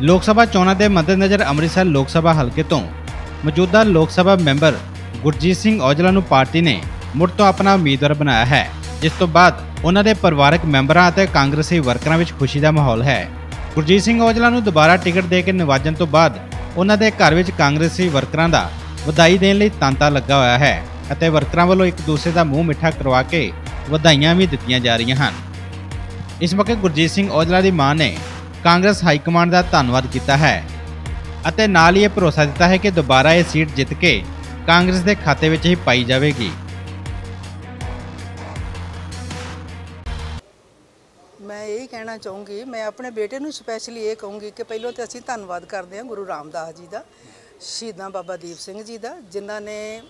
ਲੋਕ ਸਭਾ ਚੋਣਾਂ ਦੇ ਮੱਦੇਨਜ਼ਰ ਅੰਮ੍ਰਿਤਸਰ ਲੋਕ ਸਭਾ ਹਲਕੇ ਤੋਂ ਮੌਜੂਦਾ ਲੋਕ ਸਭਾ ਮੈਂਬਰ ਗੁਰਜੀਤ ਸਿੰਘ ਔਜਲਾ ਨੂੰ ਪਾਰਟੀ ਨੇ ਮੁੜ ਤੋਂ ਆਪਣਾ ਉਮੀਦਵਾਰ ਬਣਾਇਆ ਹੈ, ਜਿਸ ਤੋਂ ਬਾਅਦ ਉਹਨਾਂ ਦੇ ਪਰਿਵਾਰਕ ਮੈਂਬਰਾਂ ਅਤੇ ਕਾਂਗਰਸੀ ਵਰਕਰਾਂ ਵਿੱਚ ਖੁਸ਼ੀ ਦਾ ਮਾਹੌਲ ਹੈ। ਗੁਰਜੀਤ ਸਿੰਘ ਔਜਲਾ ਨੂੰ ਦੁਬਾਰਾ ਟਿਕਟ ਦੇ ਕੇ ਨਿਵਾਜਣ ਤੋਂ ਬਾਅਦ ਉਹਨਾਂ ਦੇ ਘਰ ਵਿੱਚ ਕਾਂਗਰਸੀ ਵਰਕਰਾਂ ਦਾ ਵਧਾਈ ਦੇਣ ਲਈ ਤਾਂਤਾ ਲੱਗਾ ਹੋਇਆ ਹੈ ਅਤੇ ਵਰਕਰਾਂ ਵੱਲੋਂ ਇੱਕ ਦੂਸਰੇ ਦਾ ਮੂੰਹ ਮਿੱਠਾ ਕਰਵਾ ਕੇ ਵਧਾਈਆਂ ਵੀ ਦਿੱਤੀਆਂ ਜਾ ਰਹੀਆਂ ਹਨ। ਇਸ ਮੌਕੇ ਗੁਰਜੀਤ ਸਿੰਘ ਔਜਲਾ ਦੀ ਮਾਂ ਨੇ ਕਾਂਗਰਸ ਹਾਈ ਕਮਾਂਡ ਦਾ ਧੰਨਵਾਦ ਕੀਤਾ ਹੈ ਅਤੇ ਨਾਲ ਹੀ ਇਹ ਭਰੋਸਾ ਦਿੱਤਾ ਹੈ ਕਿ ਦੁਬਾਰਾ ਇਹ ਸੀਟ ਜਿੱਤ ਕੇ ਕਾਂਗਰਸ ਦੇ ਖਾਤੇ ਵਿੱਚ ਹੀ ਪਾਈ ਜਾਵੇਗੀ। ਮੈਂ ਇਹ ਕਹਿਣਾ ਚਾਹੂੰਗੀ, ਮੈਂ ਆਪਣੇ ਬੇਟੇ ਨੂੰ ਸਪੈਸ਼ਲੀ ਇਹ ਕਹੂੰਗੀ ਕਿ ਪਹਿਲਾਂ ਤੇ ਅਸੀਂ ਧੰਨਵਾਦ ਕਰਦੇ ਹਾਂ ਗੁਰੂ ਰਾਮਦਾਸ ਜੀ ਦਾ, ਸ਼ਹੀਦਾਂ ਬਾਬਾ ਦੀਪ ਸਿੰਘ ਜੀ ਦਾ, ਜਿਨ੍ਹਾਂ ਨੇ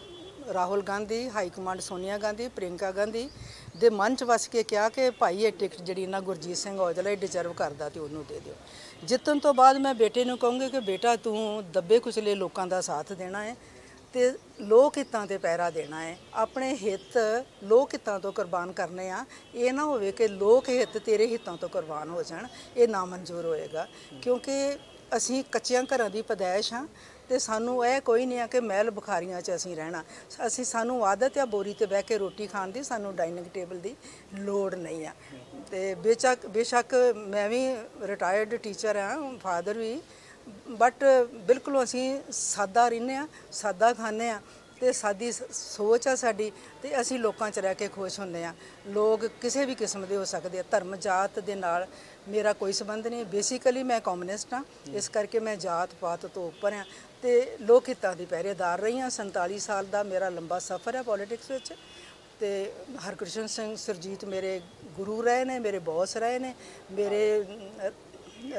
ਰਾਹੁਲ ਗਾਂਧੀ ਹਾਈ ਕਮਾਂਡ ਸੋਨੀਆ ਗਾਂਧੀ ਪ੍ਰਿੰਕਾ ਗਾਂਧੀ ਦੇ ਮਨ ਚ ਵਸ ਕੇ ਕਿਹਾ ਕਿ ਭਾਈ ਇਹ ਟਿਕਟ ਜਿਹੜੀ ਨਾ ਗੁਰਜੀਤ ਸਿੰਘ ਔਜਲਾ ਇਹ ਡਿਜ਼ਰਵ ਕਰਦਾ ਤੇ ਉਹਨੂੰ ਦੇ ਦਿਓ। ਜਿੱਤਣ ਤੋਂ ਬਾਅਦ ਮੈਂ ਬੇਟੇ ਨੂੰ ਕਹੂੰਗੀ ਕਿ ਬੇਟਾ ਤੂੰ ਦੱਬੇ ਕੁਚਲੇ ਲੋਕਾਂ ਦਾ ਸਾਥ ਦੇਣਾ ਹੈ। ਤੇ ਲੋਕ ਹਿੱਤਾਂ ਤੇ ਪਹਿਰਾ ਦੇਣਾ ਹੈ। ਆਪਣੇ ਹਿੱਤ ਲੋਕ ਹਿੱਤਾਂ ਤੋਂ ਕੁਰਬਾਨ ਕਰਨੇ ਆ। ਇਹ ਨਾ ਹੋਵੇ ਕਿ ਲੋਕ ਹਿੱਤ ਤੇਰੇ ਹਿੱਤਾਂ ਤੋਂ ਕੁਰਬਾਨ ਹੋ ਜਾਣ। ਇਹ ਨਾ ਮਨਜ਼ੂਰ ਹੋਏਗਾ। ਕਿਉਂਕਿ ਅਸੀਂ ਕੱਚਿਆਂ ਘਰਾਂ ਦੀ ਪਦਾਇਸ਼ ਹਾਂ ਤੇ ਸਾਨੂੰ ਇਹ ਕੋਈ ਨਹੀਂ ਆ ਕਿ ਮਹਿਲ ਬੁਖਾਰੀਆਂ 'ਚ ਅਸੀਂ ਰਹਿਣਾ। ਅਸੀਂ ਸਾਨੂੰ ਆਦਤ ਆ ਬੋਰੀ ਤੇ ਬਹਿ ਕੇ ਰੋਟੀ ਖਾਣ ਦੀ, ਸਾਨੂੰ ਡਾਈਨਿੰਗ ਟੇਬਲ ਦੀ ਲੋੜ ਨਹੀਂ ਆ। ਤੇ ਬੇਸ਼ੱਕ ਬੇਸ਼ੱਕ ਮੈਂ ਵੀ ਰਿਟਾਇਰਡ ਟੀਚਰ ਆ ਫਾਦਰ ਵੀ ਬਟ ਬਿਲਕੁਲ ਅਸੀਂ ਸਾਦਾ ਰਹਿੰਦੇ ਆ ਸਾਦਾ ਖਾਂਦੇ ਆ ਤੇ ਸਾਦੀ ਸ- ਸੋਚ ਆ ਸਾਡੀ ਤੇ ਅਸੀਂ ਲੋਕਾਂ 'ਚ ਰਹਿ ਕੇ ਖੁਸ਼ ਹੁੰਦੇ ਆ ਲੋਕ ਕਿਸੇ ਵੀ ਕਿਸਮ ਦੇ ਹੋ ਸਕਦੇ ਆ, ਧਰਮ, ਜਾਤ ਦੇ ਨਾਲ ਮੇਰਾ ਕੋਈ ਸੰਬੰਧ ਨਹੀਂ। ਬੇਸਿਕਲੀ ਮੈਂ ਕਮਿਊਨਿਸਟ ਆ ਇਸ ਕਰਕੇ ਮੈਂ ਜਾਤ ਪਾਤ ਤੋਂ ਉੱਪਰ ਆ ਤੇ ਲੋਕ ਹਿੱਤਾਂ ਦੀ ਪਹਿਰੇਦਾਰ ਰਹੀ ਹਾਂ। 47 ਸਾਲ ਦਾ ਮੇਰਾ ਲੰਬਾ ਸਫ਼ਰ ਹੈ ਪੋਲਿਟਿਕਸ ਵਿੱਚ ਤੇ ਹਰਕ੍ਰਿਸ਼ਨ ਸਿੰਘ ਸੁਰਜੀਤ ਮੇਰੇ ਗੁਰੂ ਰਹੇ ਨੇ, ਮੇਰੇ ਬੌਸ ਰਹੇ ਨੇ, ਮੇਰੇ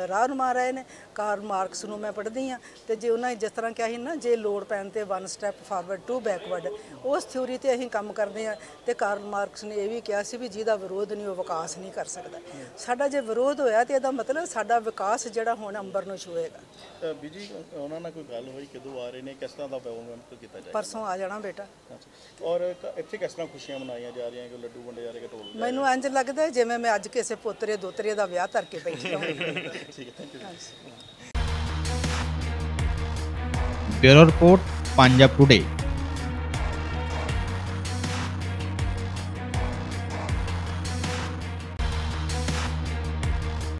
ਰਾਹਨੁਮਾ ਰਹੇ ਨੇ। ਕਾਰਲ ਮਾਰਕਸ ਨੂੰ ਮੈਂ ਪੜ੍ਹਦੀ ਆ ਤੇ ਜੇ ਉਹਨਾਂ ਨੇ ਜਿਸ ਤਰ੍ਹਾਂ ਕਿਹਾ ਸੀ ਨਾ ਜੇ ਲੋਡ ਪੈਣ ਤੇ one step forward two backward ਉਸ ਥਿਉਰੀ ਤੇ ਅਸੀਂ ਕੰਮ ਕਰਦੇ ਆ ਤੇ ਕਾਰਲ ਮਾਰਕਸ ਨੇ ਇਹ ਵੀ ਕਿਹਾ ਸੀ ਵੀ ਜਿਹਦਾ ਵਿਰੋਧ ਨਹੀਂ ਉਹ ਵਿਕਾਸ ਨਹੀਂ ਕਰ ਸਕਦਾ। ਸਾਡਾ ਜੇ ਵਿਰੋਧ ਹੋਇਆ ਤੇ ਇਹਦਾ ਮਤਲਬ ਸਾਡਾ ਵਿਕਾਸ ਜਿਹੜਾ ਹੁਣ ਅੰਬਰ ਨੂੰ ਛੂਏਗਾ। ਬੀਜੀ ਉਹਨਾਂ ਨਾਲ ਕੋਈ ਗੱਲ ਹੋਈ ਕਦੋਂ ਆ ਰਹੇ ਨੇ ਕਿਸ ਤਰ੍ਹਾਂ ਦਾ ਪ੍ਰੋਗਰਾਮ ਕੀਤਾ ਜਾਏ ਪਰਸੋਂ ਆ ਜਾਣਾ ਬੇਟਾ। ਔਰ ਇੱਥੇ ਕਿਸ ਤਰ੍ਹਾਂ ਖੁਸ਼ੀਆਂ ਮਨਾਈਆਂ ਜਾ ਰਹੀਆਂ ਕਿ ਲੱਡੂ ਵੰਡੇ ਜਾ ਰਹੇ ਕਿ ਢੋਲ ਮੈਨੂੰ ਇੰਜ ਲੱਗਦਾ ਜਿਵੇਂ ਮੈਂ ਅੱਜ ਕਿਸੇ ਪੋਤਰੇ ਦੋਤਰੇ ਦਾ ਵਿਆਹ ਧਰ ਕੇ ਬੈਠੀ ਹਾਂ। Bureau report Punjab today.